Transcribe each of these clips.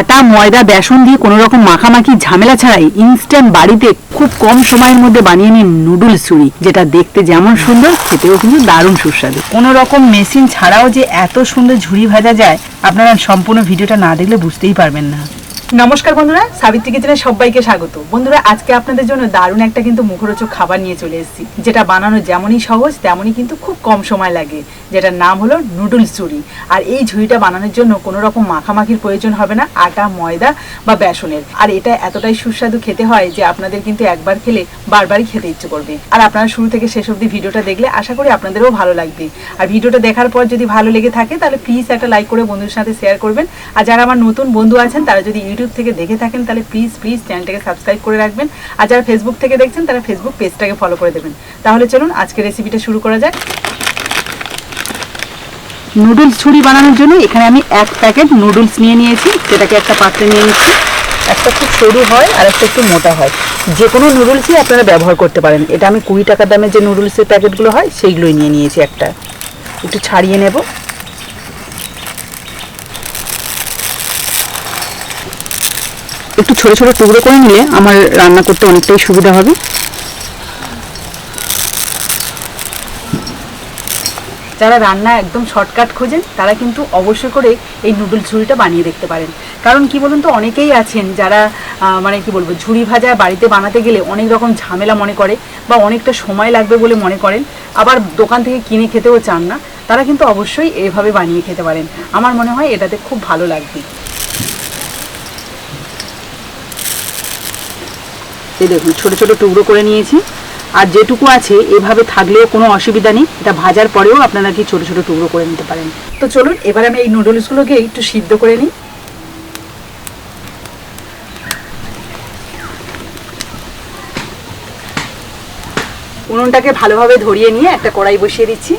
আটা ময়দা, বেসন দিয়ে কোনো রকম মাখামাখি ঝামেলা ছাড়াই ইনস্ট্যান্ট বাড়িতে খুব কম সময়ের মধ্যে বানিয়ে নিন নুডলস চুরি যেটা দেখতে যেমন সুন্দর, খেতেও কিন্তু দারুণ সুস্বাদু। কোনো রকম মেশিন ছাড়াও যে এত সুন্দর ঝুড়ি ভাজা যায়, আপনারা সম্পূর্ণ ভিডিওটা না দেখলে বুঝতেই পারবেন না। নমস্কার বন্ধুরা, সাবিত্রী কিচেনে সবাইকে স্বাগত। বন্ধুরা, আজকে আপনাদের জন্য দারুণ একটা কিন্তু মুখরোচক খাবার নিয়ে চলে এসেছি, যেটা বানানো যেমনই সহজ, তেমনই কিন্তু খুব কম সময় লাগে, যেটার নাম হলো নুডলস চুরি আর এই ঝুড়িটা বানানোর জন্য কোনো রকম মাখামাখির প্রয়োজন হবে না, আটা, ময়দা বা বেসনের। আর এটা এতটাই সুস্বাদু খেতে হয় যে আপনাদের কিন্তু একবার খেলে বারবারই খেতে ইচ্ছে করবে। আর আপনারা শুরু থেকে শেষ অবধি ভিডিওটা দেখলে আশা করি আপনাদেরও ভালো লাগবে। আর ভিডিওটা দেখার পর যদি ভালো লেগে থাকে, তাহলে প্লিজ একটা লাইক করে বন্ধুদের সাথে শেয়ার করবেন। আর যারা আমার নতুন বন্ধু আছেন, তারা যদি ইউটিউব থেকে দেখে থাকেন, তাহলে প্লিজ প্লিজ চ্যানেলটাকে সাবস্ক্রাইব করে রাখবেন। আর যারা ফেসবুক থেকে দেখছেন, তারা ফেসবুক পেজটাকে ফলো করে দেবেন। তাহলে চলুন আজকে রেসিপিটা শুরু করা যাক। নুডলস ছুরি বানানোর জন্য এখানে আমি এক প্যাকেট নুডলস নিয়ে নিয়েছি সেটাকে একটা পাত্রে নিয়ে নিচ্ছি। একটা খুব সরু হয়, আর একটা একটু মোটা হয়। যে কোনো নুডলসই আপনারা ব্যবহার করতে পারেন। এটা আমি কুড়ি টাকা দামের যে নুডলসের প্যাকেটগুলো হয়, সেইগুলোই নিয়ে নিয়েছি একটা। একটু ছাড়িয়ে নেব। একটু ছোট ছোট টুকরো করে নিলে আমার রান্না করতে অনেকটাই সুবিধা হবে। যারা রান্না একদম শর্টকাট খোঁজেন, তারা কিন্তু অবশ্যই করে এই নুডলস ঝুড়িটা বানিয়ে দেখতে পারেন। কারণ কি বলুন তো, অনেকেই আছেন যারা মানে কি বলব, ঝুড়ি ভাজা বাড়িতে বানাতে গেলে অনেক রকম ঝামেলা মনে করে বা অনেকটা সময় লাগবে বলে মনে করেন, আবার দোকান থেকে কিনে খেতেও চান না, তারা কিন্তু অবশ্যই এভাবে বানিয়ে খেতে পারেন। আমার মনে হয় এটাতে খুব ভালো লাগবে। এই দেখুন, ছোট ছোট টুকরো করে নিয়েছি। আর যেটুকু আছে, এভাবে থাকলেও কোনো অসুবিধা নেই। এটা ভাজার পরেও আপনারা কি ছোট ছোট টুকরো করে নিতে পারেন। তো চলুন, এবার আমি এই নুডলসগুলোকে একটু সিদ্ধ করে নিই। উনুনটাকে ভালোভাবে ধরিয়ে নিয়ে একটা কড়াই বসিয়ে দিচ্ছি।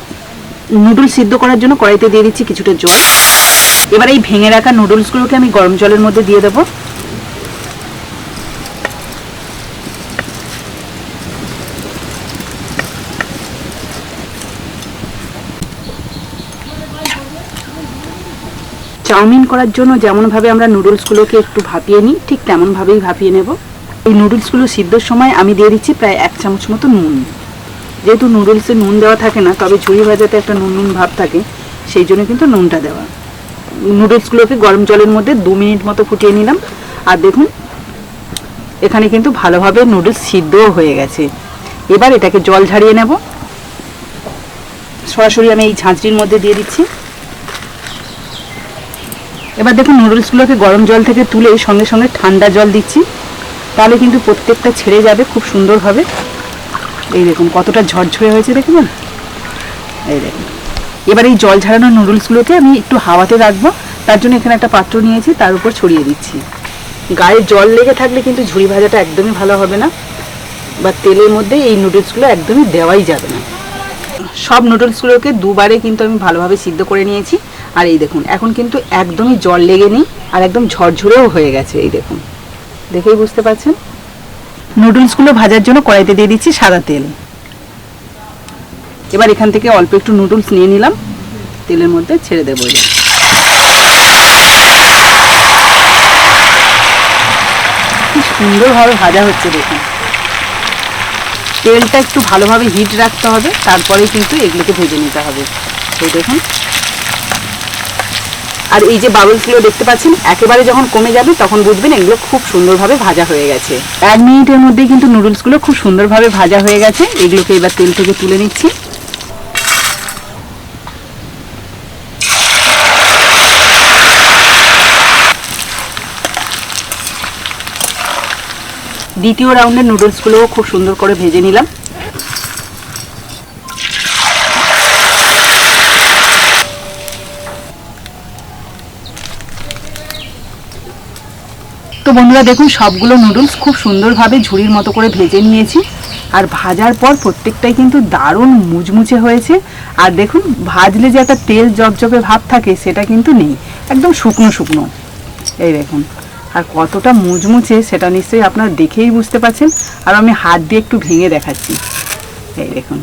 নুডল সিদ্ধ করার জন্য কড়াইতে দিয়ে দিচ্ছি কিছুটা জল। এবার এই ভেঙে রাখা নুডলসগুলোকে আমি গরম জলের মধ্যে দিয়ে দেবো। চাউমিন করার জন্য যেমনভাবে আমরা নুডলসগুলোকে একটু ভাপিয়ে নিই, ঠিক তেমনভাবেই ভাপিয়ে নেব। এই নুডলসগুলো সিদ্ধর সময় আমি দিয়ে দিচ্ছি প্রায় এক চামচ মতো নুন। যেহেতু নুডলসে নুন দেওয়া থাকে না, তবে ঝুড়ি ভাজাতে একটা নুন নুন ভাব থাকে, সেই জন্য কিন্তু নুনটা দেওয়া। নুডলসগুলোকে গরম জলের মধ্যে দু মিনিট মতো ফুটিয়ে নিলাম। আর দেখুন, এখানে কিন্তু ভালোভাবে নুডলস সিদ্ধও হয়ে গেছে। এবার এটাকে জল ঝাড়িয়ে নেব। সরাসরি আমি এই ঝাঁঝরির মধ্যে দিয়ে দিচ্ছি। এবার দেখুন নুডলসগুলোকে গরম জল থেকে তুলে সঙ্গে সঙ্গে ঠান্ডা জল দিচ্ছি। তাহলে কিন্তু প্রত্যেকটা ছেড়ে যাবে, খুব সুন্দর হবে। এই দেখুন কতটা ঝরঝরে হয়েছে দেখুন এই দেখুন। এবার এই জল ঝাড়ানো নুডলসগুলোকে আমি একটু হাওয়াতে রাখব। তার জন্য এখানে একটা পাত্র নিয়েছি, তার উপর ছড়িয়ে দিচ্ছি। গায়ে জল লেগে থাকলে কিন্তু ঝুড়ি ভাজাটা একদমই ভালো হবে না। বা তেলের মধ্যে এই নুডলসগুলো একদমই দেওয়াই যাবে না। সব নুডলসগুলোকে দুবারে কিন্তু আমি ভালোভাবে সিদ্ধ করে নিয়েছি। আর এই দেখুন, এখন কিন্তু একদমই জল লেগে নেই আর একদম ঝরঝরেও হয়ে গেছে, এই দেখুন। দেখেই বুঝতে পারছেন? নুডলসগুলো ভাজার জন্য কড়াইতে দিয়ে দিচ্ছি সাদা তেল। এবার এখান থেকে অল্প একটু নুডলস নিয়ে নিলাম। তেলের মধ্যে ছেড়ে দেবো এই। কি সুন্দরভাবে ভাজা হচ্ছে দেখুন। তেলটা একটু ভালোভাবে হিট রাখতে হবে তারপরে কিন্তু এগুলোকে ভেজে নিতে হবে। তো দেখুন। আর এই যে বাবলসগুলো দেখতে পাচ্ছেন, একেবারে যখন কমে যাবে তখন বুঝবেন এগুলো খুব সুন্দরভাবে ভাজা হয়ে গেছে। এক মিনিটের মধ্যেই কিন্তু নুডলসগুলো খুব সুন্দরভাবে ভাজা হয়ে গেছে। এগুলোকে এবার তেল থেকে তুলে নিচ্ছি। দ্বিতীয় রাউন্ডের নুডলসগুলোও খুব সুন্দর করে ভেজে নিলাম। তো বন্ধুরা দেখুন, সবগুলো নুডলস খুব সুন্দরভাবে ঝুড়ির মতো করে ভেজে নিয়েছি। আর ভাজার পর প্রত্যেকটাই কিন্তু দারুণ মুচমুচে হয়েছে। আর দেখুন, ভাজলে যে একটা তেল জবজবে ভাব থাকে, সেটা কিন্তু নেই। একদম শুকনো শুকনো। এই দেখুন। আর কতটা মুচমুচে সেটা নিশ্চয়ই আপনারা দেখেই বুঝতে পারছেন। আর আমি হাত দিয়ে একটু ভেঙে দেখাচ্ছি। এই দেখুন।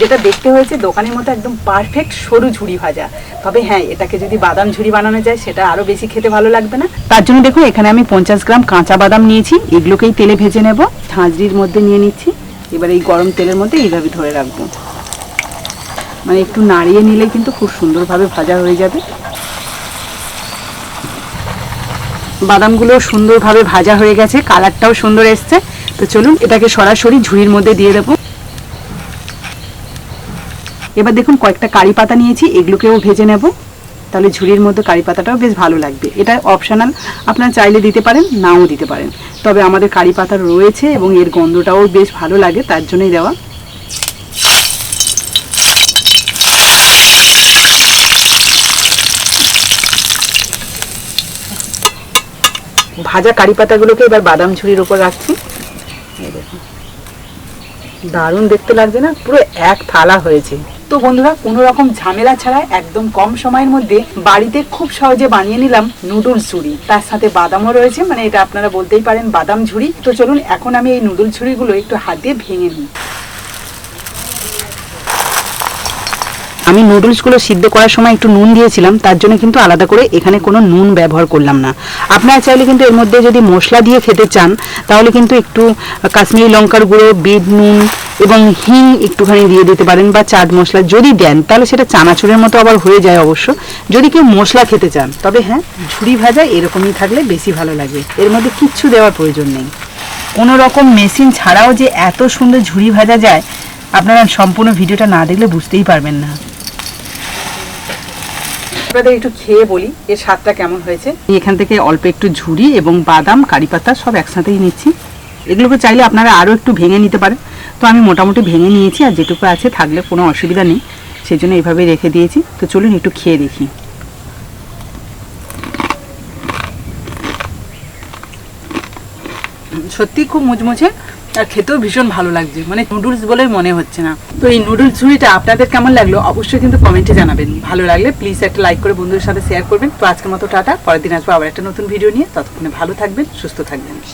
যেটা দেখতে হয়েছে, দোকানের মতো একদম পারফেক্ট সরু ঝুড়ি ভাজা। তবে হ্যাঁ এটাকে যদি বাদাম ঝুড়ি বানানো যায়, সেটা আরও বেশি খেতে ভালো লাগবে না? তার জন্য দেখুন, এখানে আমি পঞ্চাশ গ্রাম কাঁচা বাদাম নিয়েছি। এগুলোকেই তেলে ভেজে নেব। ঝাঁঝরির মধ্যে নিয়ে নিচ্ছি। এবার এই গরম তেলের মধ্যে এইভাবে ধরে রাখব। মানে একটু নাড়িয়ে নিলে কিন্তু খুব সুন্দরভাবে ভাজা হয়ে যাবে। বাদামগুলো সুন্দরভাবে ভাজা হয়ে গেছে, কালারটাও সুন্দর এসছে। তো চলুন, এটাকে সরাসরি ঝুড়ির মধ্যে দিয়ে দেবো। এবার দেখুন, কয়েকটা কারি পাতা নিয়েছি, এগুলোকেও ভেজে নেব। তাহলে ঝুড়ির মধ্যে কারি পাতাটাও বেশ ভালো লাগবে। এটা অপশনাল আপনারা চাইলে দিতে পারেন, নাও দিতে পারেন। তবে আমাদের কারি পাতা রয়েছে এবং এর গন্ধটাও বেশ ভালো লাগে, তার জন্যই দেওয়া। ভাজা কারি পাতাগুলোকে এবার বাদাম ঝুড়ির উপর রাখছি। দারুণ দেখতে লাগছে না? পুরো এক থালা হয়েছে। তো বন্ধুরা, কোনো রকম ঝামেলা ছাড়া একদম কম সময়ের মধ্যে বাড়িতে খুব সহজে বানিয়ে নিলাম নুডলস ঝুড়ি। তার সাথে বাদামও রয়েছে মানে এটা আপনারা বলতেই পারেন বাদাম ঝুড়ি। তো চলুন, এখন আমি এই নুডলস ঝুড়িগুলো একটু হাত দিয়ে ভেঙে নিই। আমি নুডলসগুলো সিদ্ধ করার সময় একটু নুন দিয়েছিলাম, তার জন্য কিন্তু আলাদা করে এখানে কোনো নুন ব্যবহার করলাম না। আপনারা চাইলে কিন্তু এর মধ্যে যদি মশলা দিয়ে খেতে চান, তাহলে কিন্তু একটু কাশ্মীরি লঙ্কার গুঁড়ো, বিট নুন এবং হিং একটুখানি দিয়ে দিতে পারেন বা চাট মশলা যদি দেন, তাহলে সেটা চানাচুরের মতো আবার হয়ে যায় অবশ্য। যদি কেউ মশলা খেতে চান, তবে হ্যাঁ ঝুড়ি ভাজা এরকমই থাকলে বেশি ভালো লাগে। এর মধ্যে কিচ্ছু দেওয়ার প্রয়োজন নেই। কোনো রকম মেশিন ছাড়াও যে এত সুন্দর ঝুড়ি ভাজা যায়, আপনারা সম্পূর্ণ ভিডিওটা না দেখলে বুঝতেই পারবেন না। আপনাদের একটু খেয়ে বলি, এর স্বাদটা কেমন হয়েছে? এখান থেকে অল্প একটু ঝুড়ি এবং বাদাম, কারি পাতা সব একসাথেই নিচ্ছি। এগুলোকে চাইলে আপনারা আরও একটু ভেঙে নিতে পারেন। তো আমি মোটামুটি ভেঙে নিয়েছি আর যেটুকু আছে থাকলে কোনো অসুবিধা নেই সেই জন্য এইভাবে রেখে দিয়েছি। তো চলুন একটু খেয়ে দেখি। সত্যি খুব মুচমুচে আর খেতেও ভীষণ ভালো লাগছে। মানে নুডলস বলে মনে হচ্ছে না। তো এই নুডলস ঝুড়িটা আপনাদের কেমন লাগল অবশ্যই কিন্তু কমেন্টে জানাবেন। ভালো লাগলে প্লিজ একটা লাইক করে বন্ধুদের সাথে শেয়ার করবেন। তো আজকের মতো টাটা। পরের দিন আসব আবার একটা নতুন ভিডিও নিয়ে। ততক্ষণে ভালো থাকবেন, সুস্থ থাকবেন।